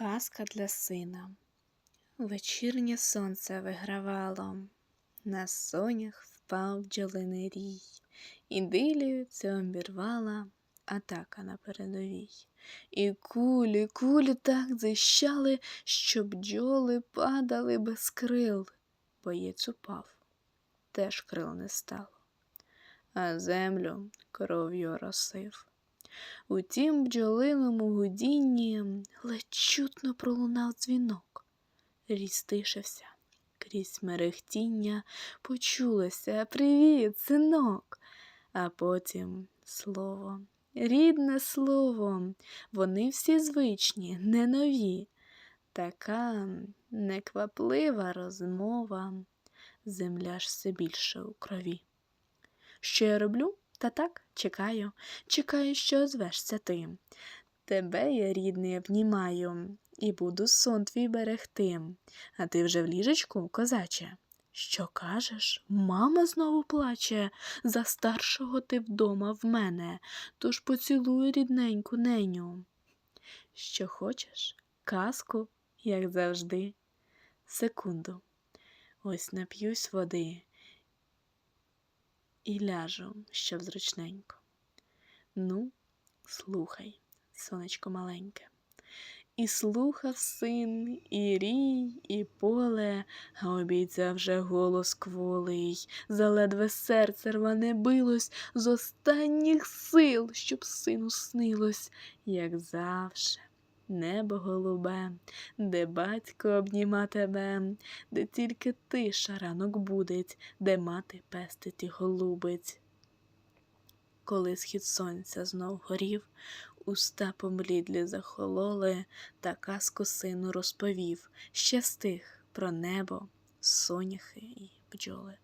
Казка для сина. Вечірнє сонце вигравало, на сонях впав бджолиний рій, ідилію цю обірвала атака на передовій. І кулі, кулі так зищали, що бджоли падали без крил. Боєць упав, теж крил не стало, а землю кров'ю росив. У тім бджолиному гудінні ледь чутно пролунав дзвінок. Рій стишився, крізь мерехтіння почулося Привіт, синок. А потім слово, рідне слово, вони всі звичні, не нові. Така некваплива розмова, земля ж все більше у крові. Що я роблю? Та так, чекаю, чекаю, що озвешся ти. Тебе я, рідний, обнімаю, і буду сон твій берегти. А ти вже в ліжечку, козаче? Що кажеш? Мама знову плаче. За старшого ти вдома в мене, тож поцілуй рідненьку неню. Що хочеш? Казку, як завжди. Секунду. Ось нап'юсь води і ляжу, щоб зручненько. Ну, слухай, сонечко маленьке. І слухав син, і рій, і поле, а обійцяв вже голос кволий, заледве серце рване билось з останніх сил, щоб сину снилось, як завше. Небо голубе, де батько обніма тебе, де тільки тиша ранок будить, де мати пестить і голубить. Коли схід сонця знов горів, уста помлідлі захололи, та казку сину розповів ще стих про небо, соняхи і бджоли.